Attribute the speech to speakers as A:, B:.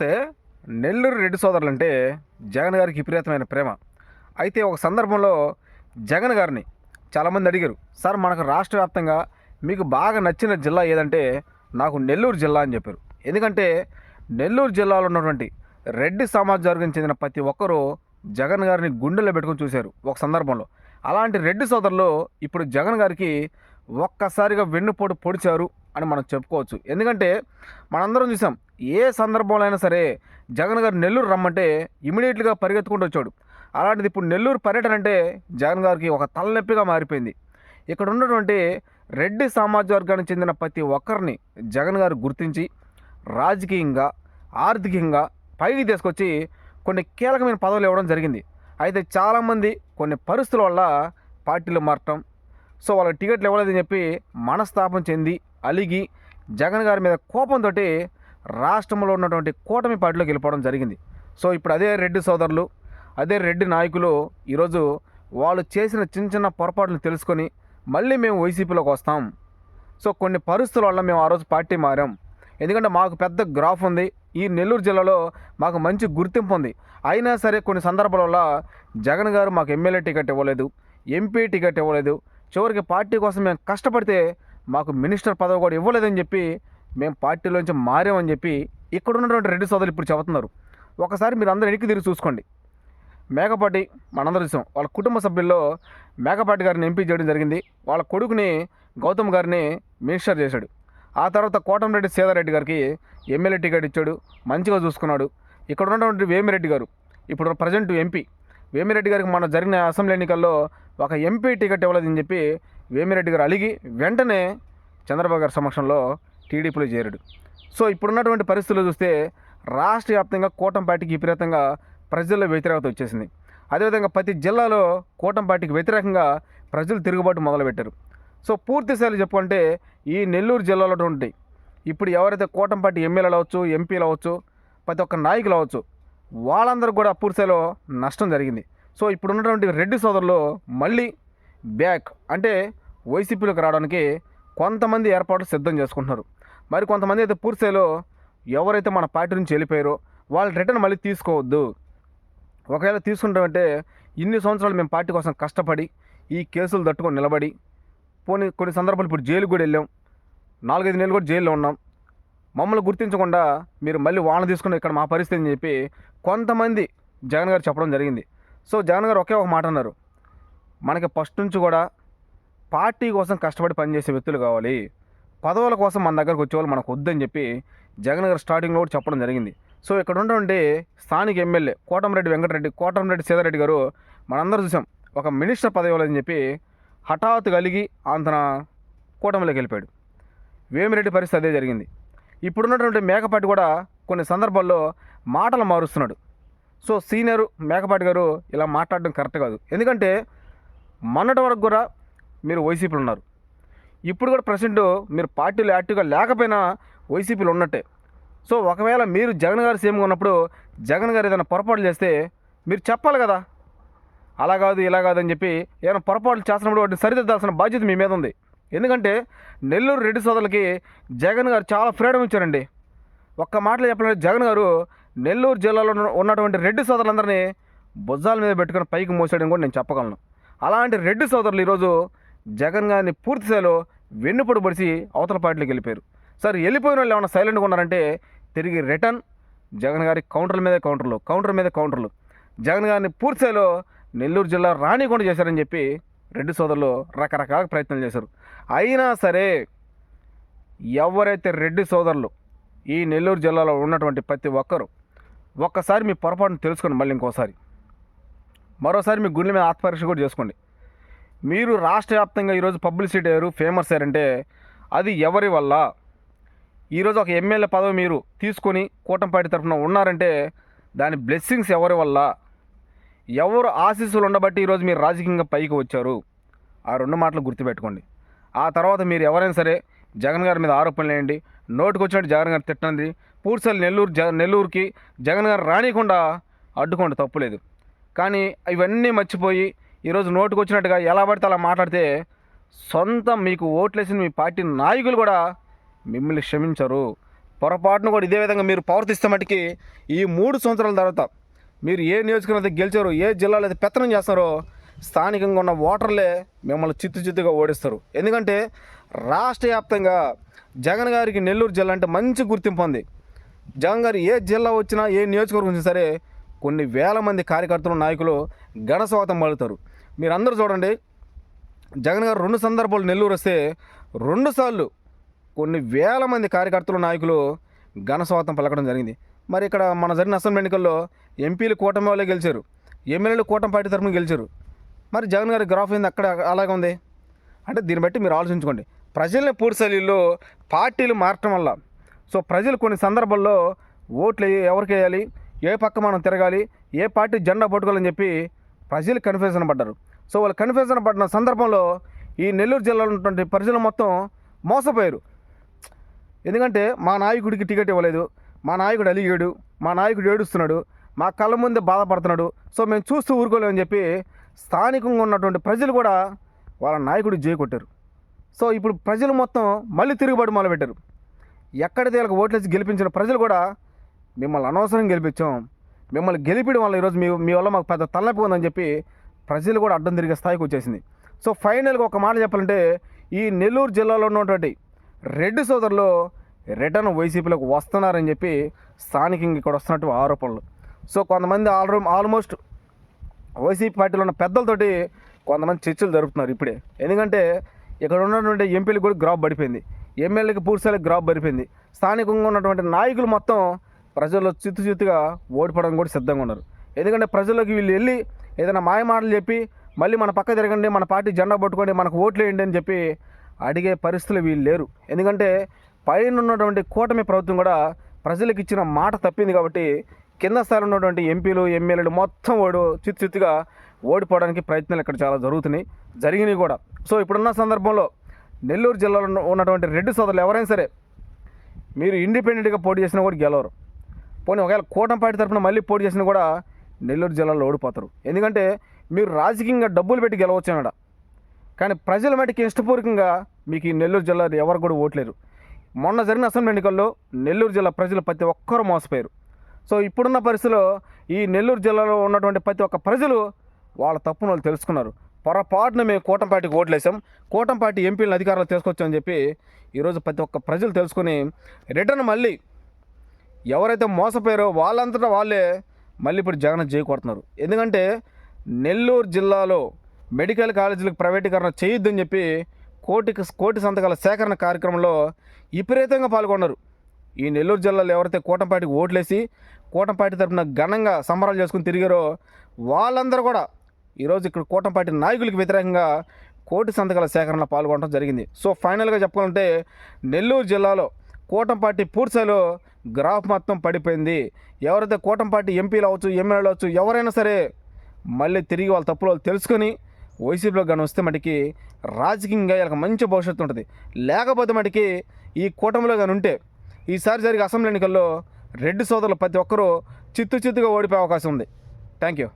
A: నమస్తే నెల్లూరు రెడ్డి సోదరులు అంటే జగన్ గారికి విపరీతమైన ప్రేమ. అయితే ఒక సందర్భంలో జగన్ గారిని చాలామంది అడిగారు సార్ మనకు రాష్ట్ర వ్యాప్తంగా మీకు బాగా నచ్చిన జిల్లా ఏదంటే నాకు నెల్లూరు జిల్లా అని చెప్పారు. ఎందుకంటే నెల్లూరు జిల్లాలో ఉన్నటువంటి రెడ్డి సమాజ చెందిన ప్రతి ఒక్కరూ జగన్ గారిని గుండెల్లో పెట్టుకొని చూశారు ఒక సందర్భంలో. అలాంటి రెడ్డి సోదరులు ఇప్పుడు జగన్ గారికి ఒక్కసారిగా వెన్నుపోటు పొడిచారు అని మనం చెప్పుకోవచ్చు. ఎందుకంటే మనందరం చూసాం ఏ సందర్భంలో అయినా సరే జగన్ గారు నెల్లూరు రమ్మంటే ఇమీడియట్గా పరిగెత్తుకుంటూ వచ్చాడు. అలాంటిది ఇప్పుడు నెల్లూరు పర్యటన అంటే జగన్ గారికి ఒక తలనొప్పిగా మారిపోయింది. ఇక్కడ ఉన్నటువంటి రెడ్డి సమాజ వర్గానికి చెందిన ప్రతి ఒక్కరిని జగన్ గారు గుర్తించి రాజకీయంగా ఆర్థికంగా పైకి తీసుకొచ్చి కొన్ని కీలకమైన పదవులు ఇవ్వడం జరిగింది. అయితే చాలామంది కొన్ని పరిస్థితుల వల్ల పార్టీలు మారటం సో వాళ్ళకి టికెట్లు ఇవ్వలేదని చెప్పి మనస్తాపం చెంది అలిగి జగన్ గారి మీద కోపంతో రాష్ట్రంలో ఉన్నటువంటి కూటమి పార్టీలోకి వెళ్ళిపోవడం జరిగింది. సో ఇప్పుడు అదే రెడ్డి సోదరులు అదే రెడ్డి నాయకులు ఈరోజు వాళ్ళు చేసిన చిన్న చిన్న పొరపాట్లు తెలుసుకొని మళ్ళీ మేము వైసీపీలోకి వస్తాం. సో కొన్ని పరిస్థితుల వల్ల మేము ఆ రోజు పార్టీ మారాం. ఎందుకంటే మాకు పెద్ద గ్రాఫ్ ఉంది. ఈ నెల్లూరు జిల్లాలో మాకు మంచి గుర్తింపు ఉంది. అయినా సరే కొన్ని సందర్భాల వల్ల జగన్ గారు మాకు ఎమ్మెల్యే టికెట్ ఇవ్వలేదు ఎంపీ టికెట్ ఇవ్వలేదు. చివరికి పార్టీ కోసం మేము కష్టపడితే మాకు మినిస్టర్ పదవి కూడా ఇవ్వలేదని చెప్పి మేము పార్టీలోంచి మారామని చెప్పి ఇక్కడ ఉన్నటువంటి రెడ్డి సోదరులు ఇప్పుడు చెబుతున్నారు. ఒకసారి మీరు అందరూ వెనక్కి తిరిగి చూసుకోండి. మేకపాటి మనందరూ చూసాం వాళ్ళ కుటుంబ సభ్యుల్లో మేకపాటి గారిని ఎంపీ చేయడం జరిగింది. వాళ్ళ కొడుకుని గౌతమ్ గారిని మినిస్టర్ చేశాడు. ఆ తర్వాత కోటంరెడ్డి సీతారెడ్డి గారికి ఎమ్మెల్యే టికెట్ ఇచ్చాడు. మంచిగా చూసుకున్నాడు. ఇక్కడ ఉన్నటువంటి వేమిరెడ్డి గారు ఇప్పుడు ప్రజెంట్ ఎంపీ. వేమిరెడ్డి గారికి మన జరిగిన అసెంబ్లీ ఎన్నికల్లో ఒక ఎంపీ టికెట్ ఇవ్వలేదని చెప్పి వేమిరెడ్డి గారు అలిగి వెంటనే చంద్రబాబు గారి సమక్షంలో టీడీపీలో చేరాడు. సో ఇప్పుడున్నటువంటి పరిస్థితులు చూస్తే రాష్ట్ర వ్యాప్తంగా కూటమి పార్టీకి విపరీతంగా ప్రజల్లో వ్యతిరేకత వచ్చేసింది. అదేవిధంగా ప్రతి జిల్లాలో కూటమి పార్టీకి వ్యతిరేకంగా ప్రజలు తిరుగుబాటు మొదలుపెట్టారు. సో పూర్తిస్థాయిలో చెప్పుకుంటే ఈ నెల్లూరు జిల్లాలో ఉంటాయి ఇప్పుడు ఎవరైతే కూటమి పార్టీ ఎమ్మెల్యేలు అవ్వచ్చు ఎంపీలు అవ్వచ్చు ప్రతి ఒక్క నాయకులు అవ్వచ్చు వాళ్ళందరూ కూడా పూర్తిస్థాయిలో నష్టం జరిగింది. సో ఇప్పుడు ఉన్నటువంటి రెడ్డి సోదరులు మళ్ళీ బ్యాక్ అంటే వైసీపీలోకి రావడానికి కొంతమంది ఏర్పాట్లు సిద్ధం చేసుకుంటున్నారు. మరి కొంతమంది అయితే పూర్సేలో ఎవరైతే మన పార్టీ నుంచి వెళ్ళిపోయారో వాళ్ళు రిటర్న్ మళ్ళీ తీసుకోవద్దు. ఒకవేళ తీసుకుంటామంటే ఇన్ని సంవత్సరాలు మేము పార్టీ కోసం కష్టపడి ఈ కేసులు తట్టుకొని నిలబడి పోనీ కొన్ని సందర్భాలు ఇప్పుడు జైలు కూడా వెళ్ళాం. నాలుగైదు నెలలు కూడా జైల్లో ఉన్నాం. మమ్మల్ని గుర్తించకుండా మీరు మళ్ళీ వాన తీసుకుని ఇక్కడ మా పరిస్థితి అని చెప్పి కొంతమంది జగన్ గారు చెప్పడం జరిగింది. సో జగన్ గారు ఒకే ఒక మాట అన్నారు. మనకి ఫస్ట్ నుంచి కూడా పార్టీ కోసం కష్టపడి పనిచేసే వ్యక్తులు కావాలి. పదవుల కోసం మన దగ్గరకు వచ్చేవాళ్ళు మనకు వద్దని చెప్పి జగన్ గారు స్టార్టింగ్లో కూడా చెప్పడం జరిగింది. సో ఇక్కడ ఉన్నటువంటి స్థానిక ఎమ్మెల్యే కోటంరెడ్డి వెంకటరెడ్డి కోటంరెడ్డి సీతారెడ్డి గారు మనందరూ చూసాం. ఒక మినిస్టర్ పదవి ఇవ్వాలని చెప్పి హఠాత్తు కలిగి అంతన కూటమిలోకి వెళ్ళిపోయాడు. వేమిరెడ్డి పరిస్థితి అదే జరిగింది. ఇప్పుడున్నటువంటి మేకపాటి కూడా కొన్ని సందర్భాల్లో మాటలు మారుస్తున్నాడు. సో సీనియర్ మేకపాటి గారు ఇలా మాట్లాడడం కరెక్ట్ కాదు. ఎందుకంటే మొన్నటి వరకు కూడా మీరు వైసీపీలు ఉన్నారు. ఇప్పుడు కూడా ప్రజెంట్ మీరు పార్టీలో యాక్టివ్గా లేకపోయినా వైసీపీలో ఉన్నట్టే. సో ఒకవేళ మీరు జగన్ గారు సీఎంగా ఉన్నప్పుడు జగన్ గారు ఏదైనా పొరపాటు చేస్తే మీరు చెప్పాలి కదా. అలా కాదు ఇలా కాదు అని చెప్పి ఏమైనా పొరపాట్లు చేస్తున్నప్పుడు వాటిని సరిదిద్దాల్సిన బాధ్యత మీ మీద ఉంది. ఎందుకంటే నెల్లూరు రెడ్డి సోదరులకి జగన్ గారు చాలా ఫ్రీడమ్ ఇచ్చారండి. ఒక్క మాటలో చెప్పాలంటే జగన్ గారు నెల్లూరు జిల్లాలో ఉన్నటువంటి రెడ్డి సోదరులందరినీ భుజాల మీద పెట్టుకుని పైకి మోసాడని కూడా నేను చెప్పగలను. అలాంటి రెడ్డి సోదరులు ఈరోజు జగన్ గారిని పూర్తి స్థాయిలో వెన్నుపొడి అవతల పార్టీలకు వెళ్ళిపోయారు. సార్ వెళ్ళిపోయిన వాళ్ళు ఏమైనా సైలెంట్గా ఉన్నారంటే తిరిగి రిటర్న్ జగన్ గారి కౌంటర్ల మీద కౌంటర్లు కౌంటర్ మీద కౌంటర్లు జగన్ గారిని పూర్తిస్థాయిలో నెల్లూరు జిల్లా రాణికొండ చేశారని చెప్పి రెడ్డి సోదరులు రకరకాల ప్రయత్నాలు చేశారు. అయినా సరే ఎవరైతే రెడ్డి సోదరులు ఈ నెల్లూరు జిల్లాలో ఉన్నటువంటి ప్రతి ఒక్కరు ఒక్కసారి మీ పొరపాటును తెలుసుకోండి మళ్ళీ ఇంకోసారి. మరోసారి మీ గుండెల మీద ఆత్మపరీక్ష కూడా చేసుకోండి. మీరు రాష్ట్ర వ్యాప్తంగా ఈరోజు పబ్లిసిటీ అయ్యారు ఫేమస్ అయ్యారంటే అది ఎవరి వల్ల? ఈరోజు ఒక ఎమ్మెల్యే పదవి మీరు తీసుకొని కూటంపాటి తరఫున ఉన్నారంటే దాని బ్లెస్సింగ్స్ ఎవరి వల్ల? ఎవరు ఆశీస్సులు ఉండబట్టి ఈరోజు మీరు రాజకీయంగా పైకి వచ్చారు? ఆ రెండు మాటలు గుర్తుపెట్టుకోండి. ఆ తర్వాత మీరు ఎవరైనా సరే జగన్ గారి మీద ఆరోపణలు వేయండి. నోటికి వచ్చినట్టు జగన్ గారు తిట్టండి. పూర్సలు నెల్లూరు జ నెల్లూరుకి జగన్ గారు రానియకుండా అడ్డుకోండి తప్పులేదు. కానీ ఇవన్నీ మర్చిపోయి ఈరోజు నోటుకు వచ్చినట్టుగా ఎలా పడితే అలా మాట్లాడితే సొంత మీకు ఓట్లేసిన మీ పార్టీ నాయకులు కూడా మిమ్మల్ని క్షమించరు. పొరపాటును కూడా ఇదే విధంగా మీరు ప్రవర్తిస్తే మటుకి ఈ మూడు సంవత్సరాల తర్వాత మీరు ఏ నియోజకవర్గం అయితే గెలిచారో ఏ జిల్లాలో అయితే పెత్తనం చేస్తారో స్థానికంగా ఉన్న ఓటర్లే మిమ్మల్ని చిత్తు చిత్తుగా ఓడిస్తారు. ఎందుకంటే రాష్ట్ర వ్యాప్తంగా జగన్ గారికి నెల్లూరు జిల్లా అంటే మంచి గుర్తింపు ఉంది. జగన్ గారు ఏ జిల్లా వచ్చినా ఏ నియోజకవర్గం వచ్చినా సరే కొన్ని వేల మంది కార్యకర్తలు నాయకులు ఘన స్వాగతం మీరందరూ చూడండి జగన్ గారు రెండు సందర్భాలు నెల్లూరు వస్తే రెండుసార్లు కొన్ని వేల మంది కార్యకర్తలు నాయకులు ఘనస్వాతం పలకడం జరిగింది. మరి ఇక్కడ మన జరిగిన అసెంబ్లీ ఎన్నికల్లో ఎంపీలు కూటమి వాళ్ళే గెలిచారు ఎమ్మెల్యేలు కూటమి పార్టీ తరఫున గెలిచారు. మరి జగన్ గారి గ్రాఫ్ ఏంది అక్కడ అలాగే ఉంది? అంటే దీన్ని బట్టి మీరు ఆలోచించుకోండి. ప్రజల్ని పూర్తిశైలిలో పార్టీలు మారటం వల్ల సో ప్రజలు కొన్ని సందర్భాల్లో ఓట్లు ఎవరికి వేయాలి? ఏ పక్క మనం తిరగాలి ఏ పార్టీ జెండా పట్టుకోవాలని చెప్పి ప్రజలు కన్ఫ్యూజన్ పడ్డారు. సో వాళ్ళు కన్ఫ్యూజన్ పడిన సందర్భంలో ఈ నెల్లూరు జిల్లాలో ఉన్నటువంటి ప్రజలు మొత్తం మోసపోయారు. ఎందుకంటే మా నాయకుడికి టికెట్ ఇవ్వలేదు మా నాయకుడు అలిగాడు మా నాయకుడు ఏడుస్తున్నాడు మా కళ్ళ ముందే బాధపడుతున్నాడు. సో మేము చూస్తూ ఊరుకోలేమని చెప్పి స్థానికంగా ఉన్నటువంటి ప్రజలు కూడా వాళ్ళ నాయకుడు జై కొట్టారు. సో ఇప్పుడు ప్రజలు మొత్తం మళ్ళీ తిరుగుబాటు మొదలుపెట్టారు. ఎక్కడైతే వీళ్ళకి ఓట్లేసి గెలిపించిన ప్రజలు కూడా మిమ్మల్ని అనవసరం గెలిపించాం. మిమ్మల్ని గెలిపించడం వల్ల ఈరోజు మీ మీ వల్ల మాకు పెద్ద తలనొప్పి ఉందని చెప్పి ప్రజలు కూడా అడ్డం తిరిగే స్థాయికి వచ్చేసింది. సో ఫైనల్గా ఒక మాట చెప్పాలంటే ఈ నెల్లూరు జిల్లాలో ఉన్నటువంటి రెడ్డి సోదరులు రిటర్న్ వైసీపీలోకి వస్తున్నారని చెప్పి స్థానికంగా ఇక్కడ వస్తున్నట్టు ఆరోపణలు. సో కొంతమంది ఆల్రో ఆల్మోస్ట్ వైసీపీ పార్టీలో ఉన్న పెద్దలతోటి కొంతమంది చర్చలు జరుపుతున్నారు ఇప్పుడే. ఎందుకంటే ఇక్కడ ఉన్నటువంటి ఎంపీలకు కూడా గ్రాప్ పడిపోయింది. ఎమ్మెల్యేకి పూర్తిస్థాయికి గ్రాప్ పడిపోయింది. స్థానికంగా ఉన్నటువంటి నాయకులు మొత్తం ప్రజల్లో చిత్తు చిత్తుగా ఓడిపోవడం కూడా సిద్ధంగా ఉన్నారు. ఎందుకంటే ప్రజల్లోకి వీళ్ళు వెళ్ళి ఏదైనా మాయ మాటలు చెప్పి మళ్ళీ మన పక్క తిరగండి మన పార్టీ జెండా పట్టుకొని మనకు ఓట్లు వేయండి అని చెప్పి అడిగే పరిస్థితులు వీళ్ళు లేరు. ఎందుకంటే పైన ఉన్నటువంటి కూటమి ప్రభుత్వం కూడా ప్రజలకు ఇచ్చిన మాట తప్పింది కాబట్టి కింద స్థాయిలో ఉన్నటువంటి ఎంపీలు ఎమ్మెల్యేలు మొత్తం ఓడు చిత్తు చిత్తుగా ఓడిపోవడానికి ప్రయత్నాలు ఇక్కడ చాలా జరుగుతున్నాయి జరిగినాయి కూడా. సో ఇప్పుడున్న సందర్భంలో నెల్లూరు జిల్లాలో ఉన్నటువంటి రెడ్డి సోదరులు ఎవరైనా సరే మీరు ఇండిపెండెంట్గా పోటీ చేసినా కూడా గెలవరు. పోనీ ఒకవేళ కూటమి పార్టీ తరఫున మళ్ళీ పోటీ చేసినా కూడా నెల్లూరు జిల్లాలో ఓడిపోతారు. ఎందుకంటే మీరు రాజకీయంగా డబ్బులు పెట్టి గెలవచ్చు కానీ ప్రజల మటుకి ఇష్టపూర్వకంగా మీకు ఈ నెల్లూరు జిల్లా ఎవరు కూడా ఓట్లేరు. మొన్న జరిగిన అసెంబ్లీ ఎన్నికల్లో నెల్లూరు జిల్లా ప్రజలు ప్రతి ఒక్కరూ మోసపోయారు. సో ఇప్పుడున్న పరిస్థితిలో ఈ నెల్లూరు జిల్లాలో ఉన్నటువంటి ప్రతి ఒక్క ప్రజలు వాళ్ళ తప్పును వాళ్ళు తెలుసుకున్నారు. పొరపాటున మేము కూటమి పార్టీకి ఓట్లేసాం. కూటమి పార్టీ ఎంపీలను అధికారంలో తీసుకొచ్చామని చెప్పి ఈరోజు ప్రతి ఒక్క ప్రజలు తెలుసుకుని రిటర్న్ మళ్ళీ ఎవరైతే మోసపోయారో వాళ్ళంతటా వాళ్ళే మళ్ళీ ఇప్పుడు జగన్ జై కొడుతున్నారు ఎందుకంటే నెల్లూరు జిల్లాలో మెడికల్ కాలేజీలకు ప్రైవేటీకరణ చేయొద్దని చెప్పి కోటికి కోటి సంతకాల సేకరణ కార్యక్రమంలో విపరీతంగా పాల్గొన్నారు. ఈ నెల్లూరు జిల్లాలో ఎవరైతే కూటంపాటికి ఓట్లేసి కూటంపాటి తరపున ఘనంగా సంబరాలు చేసుకుని తిరిగారో వాళ్ళందరూ కూడా ఈరోజు ఇక్కడ కూటంపాటి నాయకులకు వ్యతిరేకంగా కోటి సంతకాల సేకరణలో పాల్గొనడం జరిగింది. సో ఫైనల్గా చెప్పుకోవాలంటే నెల్లూరు జిల్లాలో కూటంపాటి పూర్తిస్థాయిలో గ్రాఫ్ మొత్తం పడిపోయింది. ఎవరైతే కూటంపాటి ఎంపీలు అవ్వచ్చు ఎమ్మెల్యేలు అవ్వచ్చు ఎవరైనా సరే మళ్ళీ తిరిగి వాళ్ళ తప్పులు వాళ్ళు తెలుసుకొని వైసీపీలో కానీ వస్తే మటుకి రాజకీయంగా వీళ్ళకి మంచి భవిష్యత్తు ఉంటుంది. లేకపోతే మటుకి ఈ కూటమిలో కానీ ఉంటే ఈసారి జరిగే అసెంబ్లీ ఎన్నికల్లో రెడ్డి సోదరులు ప్రతి ఒక్కరూ చిత్తు చిత్తుగా ఓడిపోయే అవకాశం ఉంది. Thank you.